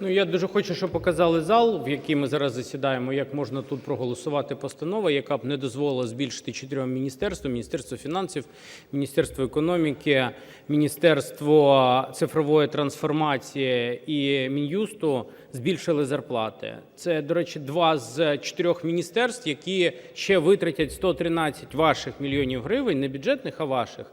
Ну, я дуже хочу, щоб показали зал, в який ми зараз засідаємо, як можна тут проголосувати постанову, яка б не дозволила збільшити чотирьом міністерствам: Міністерство фінансів, Міністерство економіки, Міністерство цифрової трансформації і Мін'юсту збільшили зарплати. Це, до речі, два з чотирьох міністерств, які ще витратять 113 ваших мільйонів гривень, не бюджетних, а ваших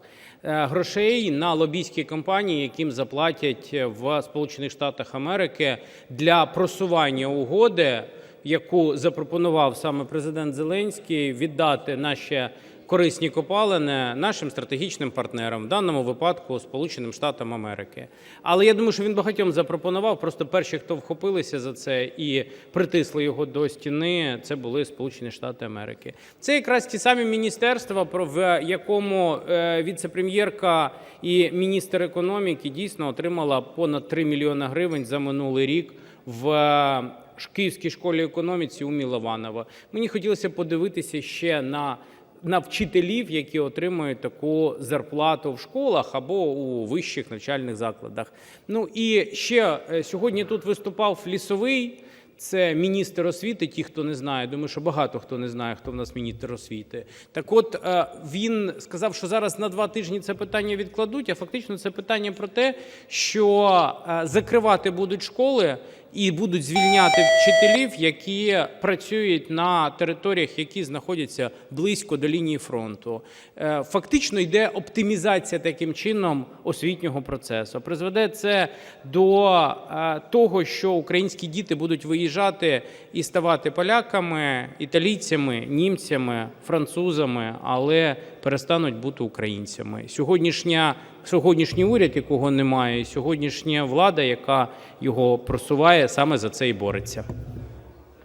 е, грошей на лобійські кампанії, яким заплатять в Сполучених Штатах Америки для просування угоди, яку запропонував саме президент Зеленський, віддати наші корисні копалини нашим стратегічним партнерам, в даному випадку Сполученим Штатам Америки. Але я думаю, що він багатьом запропонував. Просто перші, хто вхопилися за це і притисли його до стіни, це були Сполучені Штати Америки. Це якраз ті самі міністерства, в якому е, віце-прем'єрка і міністр економіки дійсно отримала понад 3 мільйони гривень за минулий рік в е, Київській школі економіці у Мілованова. Мені хотілося подивитися ще на на вчителів, які отримують таку зарплату в школах або у вищих навчальних закладах. Ну і ще е, сьогодні тут виступав Лісовий. Це міністр освіти. Ті, хто не знає, думаю, що багато хто не знає, хто в нас міністр освіти. Так, от е, він сказав, що зараз на два тижні це питання відкладуть. А фактично це питання про те, що е, закривати будуть школи і будуть звільняти вчителів, які працюють на територіях, які знаходяться близько до лінії фронту. Е, Фактично йде оптимізація таким чином освітнього процесу. Призведе це до е, того, що українські діти будуть виїжджати і ставати поляками, італійцями, німцями, французами, але перестануть бути українцями. Сьогоднішня сьогоднішній уряд, якого немає, сьогоднішня влада, яка його просуває, саме за це і бореться.